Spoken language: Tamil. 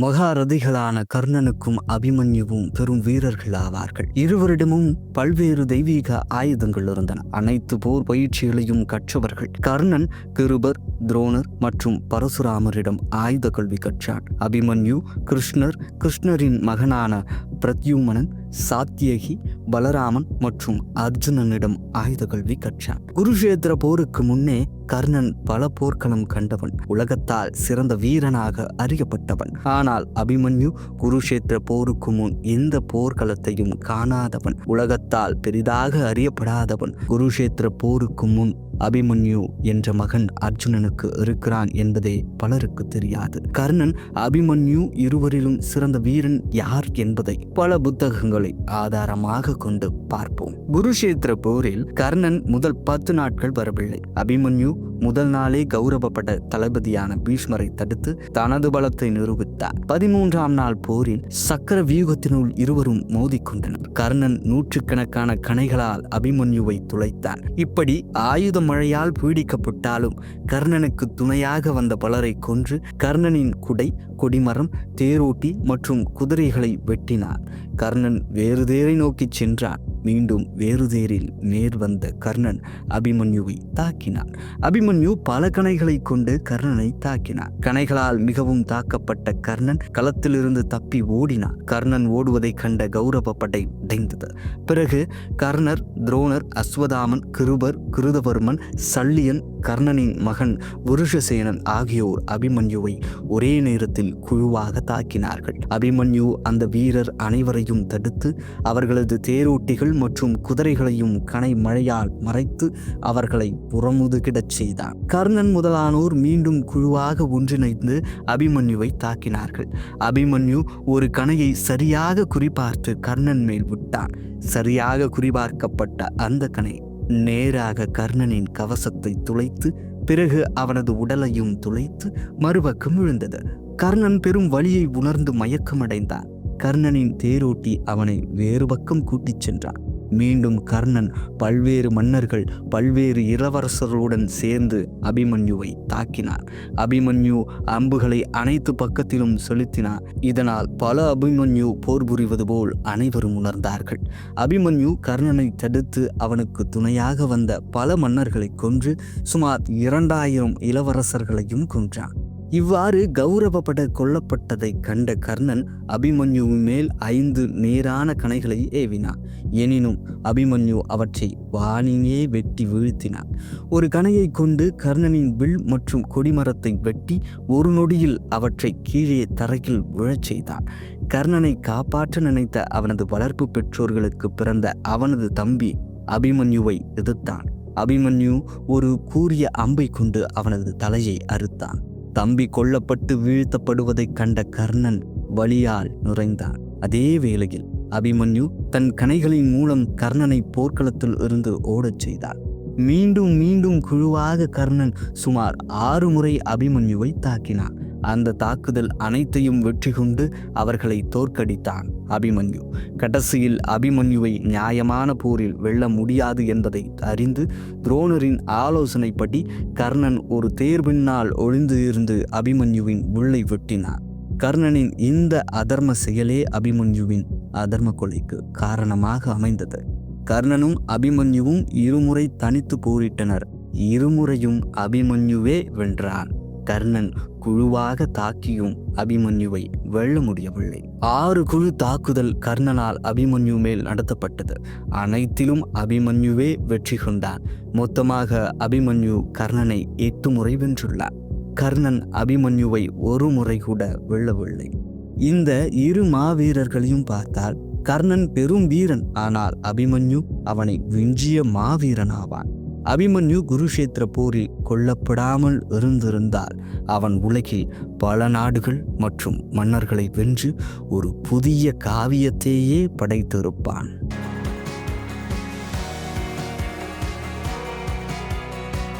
மகாரதிகளான கர்ணனுக்கும் அபிமன்யுவும் பெரும் வீரர்கள் ஆவார்கள் இருவரிடமும் பல்வேறு தெய்வீக ஆயுதங்கள் இருந்தன. அனைத்து போர் பயிற்சிகளையும் கற்றவர்கள். கர்ணன் கிருபர் துரோணர் மற்றும் பரசுராமரிடம் ஆயுத கல்வி கற்றான். அபிமன்யு கிருஷ்ணர் கிருஷ்ணரின் மகனான பிரத்யுமனன் சாத்தியகி பலராமன் மற்றும் அர்ஜுனனிடம் ஆயுத கல்வி கற்றான். குருஷேத்திர போருக்கு முன்னே கர்ணன் பல போர்க்களம் கண்டவன். உலகத்தால் சிறந்த வீரனாக அறியப்பட்டவன். ஆனால் அபிமன்யு குருஷேத்திர போருக்கு முன் எந்த போர்க்களத்தையும் காணாதவன். உலகத்தால் பெரிதாக அறியப்படாதவன் குருஷேத்திர போருக்கு முன் அபிமன்யு என்ற மகன் அர்ஜுனனுக்கு இருக்கிறான் என்பதே பலருக்கு தெரியாது. கர்ணன் அபிமன்யு இருவரிலும் சிறந்த வீரன் யார் என்பதை பல புத்தகங்களை ஆதாரமாக கொண்டு பார்ப்போம். குருஷேத்திர போரில் கர்ணன் முதல் பத்து நாட்கள் வரவில்லை. அபிமன்யு முதல் நாளே கௌரவப்பட்ட தளபதியான பீஷ்மரை தடுத்து தனது பலத்தை நிரூபித்தார். பதிமூன்றாம் நாள் போரில் சக்கர வியூகத்தினுள் இருவரும் மோதிக்கொண்டனர். கர்ணன் நூற்றுக்கணக்கான கணைகளால் அபிமன்யுவை துளைத்தான் இப்படி ஆயுத மழையால் பீடிக்கப்பட்டாலும் கர்ணனுக்கு துணையாக வந்த பலரை கொன்று கர்ணனின் குடை கொடிமரம் தேரோட்டி மற்றும் குதிரைகளை வெட்டினார். கர்ணன் வேறு தேரை நோக்கிச் சென்றான். மீண்டும் வேறு தேரில் நேர் வந்த கர்ணன் அபிமன்யுவை தாக்கினான். அபிமன்யு பல கணைகளை கொண்டு கர்ணனை தாக்கினான். கணைகளால் மிகவும் தாக்கப்பட்ட கர்ணன் களத்திலிருந்து தப்பி ஓடினான். கர்ணன் ஓடுவதைக் கண்ட கௌரவ படை உடைந்தது. பிறகு கர்ணர் துரோணர் அஸ்வதாமன் கிருபர் கிருதவர்மன் சல்லியன் கர்ணனின் மகன் புருஷசேனன் ஆகியோர் அபிமன்யுவை ஒரே நேரத்தில் குழுவாக தாக்கினார்கள். அபிமன்யு அந்த வீரர் அனைவரையும் தடுத்து அவர்களது தேரோட்டிகள் மற்றும் குதிரைகளையும் கனை மழையால் மறைத்து அவர்களை புறமுதுகிடச் செய்தான் கர்ணன் முதலானோர் மீண்டும் குழுவாக ஒன்றிணைந்து அபிமன்யுவை தாக்கினார்கள். அபிமன்யு ஒரு கணையை சரியாக குறிபார்த்து கர்ணன் மேல் விட்டான். சரியாக குறிபார்க்கப்பட்ட அந்த கணை நேராக கர்ணனின் கவசத்தை துளைத்து பிறகு அவனது உடலையும் துளைத்து மறுபக்கம் விழுந்தது. கர்ணன் பெரும் வழியை உணர்ந்து மயக்கமடைந்தான். கர்ணனின் தேரோட்டி அவனை வேறு பக்கம் கூட்டிச் சென்றான். மீண்டும் கர்ணன் பல்வேறு மன்னர்கள் பல்வேறு இளவரசர்களுடன் சேர்ந்து அபிமன்யுவை தாக்கினார். அபிமன்யு அம்புகளை அனைத்து பக்கத்திலும் செலுத்தினார். இதனால் பல அபிமன்யு போர் புரிவது போல் அனைவரும் உணர்ந்தார்கள். அபிமன்யு கர்ணனை தடுத்து அவனுக்கு துணையாக வந்த பல மன்னர்களை கொன்று சுமார் இரண்டாயிரம் இளவரசர்களையும் கொன்றான். இவ்வாறு கௌரவப்பட கொல்லப்பட்டதைக் கண்ட கர்ணன் அபிமன்யு மேல் ஐந்து நேரான கணைகளை ஏவினான். எனினும் அபிமன்யு அவற்றை வானியே வெட்டி வீழ்த்தினான். ஒரு கணையை கொண்டு கர்ணனின் வில் மற்றும் கொடிமரத்தை வெட்டி ஒரு நொடியில் அவற்றை கீழே தரையில் விழச் செய்தான். கர்ணனை காப்பாற்ற நினைத்த அவனது வளர்ப்பு பெற்றோர்களுக்கு பிறந்த அவனது தம்பி அபிமன்யுவை எதிர்த்தான். அபிமன்யு ஒரு கூரிய அம்பை கொண்டு அவனது தலையை அறுத்தான். தம்பி கொல்லப்பட்டு வீழ்த்தப்படுவதைக் கண்ட கர்ணன் வலியால் நுரைந்தான். அதே வேளையில் அபிமன்யு தன் கணைகளின் மூலம் கர்ணனை போர்க்களத்தில் இருந்து ஓடச் செய்தார் மீண்டும் மீண்டும் குழுவாக கர்ணன் சுமார் ஆறு முறை அபிமன்யுவை தாக்கினான். அந்த தாக்குதல் அனைத்தையும் வெற்றி கொண்டு அவர்களை தோற்கடித்தான். அபிமன்யு. கடைசியில் அபிமன்யுவை நியாயமான போரில் வெல்ல முடியாது என்பதை அறிந்து துரோணரின் ஆலோசனைப்படி கர்ணன் ஒரு தேர்பின்னால் ஒளிந்து இருந்து அபிமன்யுவின் உள்ளை வெட்டினான். கர்ணனின் இந்த அதர்ம செயலே அபிமன்யுவின் அதர்ம கொலைக்கு காரணமாக அமைந்தது. கர்ணனும் அபிமன்யுவும் இருமுறை தனித்து போரிட்டனர். இருமுறையும் அபிமன்யுவே வென்றான். கர்ணன் குழுவாக தாக்கியும் அபிமன்யுவை வெல்ல முடியவில்லை. ஆறு குழு தாக்குதல் கர்ணனால் அபிமன்யு மேல் நடத்தப்பட்டது. அனைத்திலும் அபிமன்யுவே வெற்றி கொண்டான். மொத்தமாக அபிமன்யு கர்ணனை எட்டு முறை வென்றுள்ளார். கர்ணன் அபிமன்யுவை ஒரு முறை கூட வெல்லவில்லை. இந்த இரு மாவீரர்களையும் பார்த்தால் கர்ணன் பெரும் வீரன். ஆனால் அபிமன்யு அவனை விஞ்சிய மாவீரன் ஆவான் அபிமன்யு குருஷேத்திர போரில் கொல்லப்படாமல் இருந்திருந்தால் அவன் உலகில் பல நாடுகள் மற்றும் மன்னர்களை வென்று ஒரு புதிய காவியத்தையே படைத்திருப்பான்.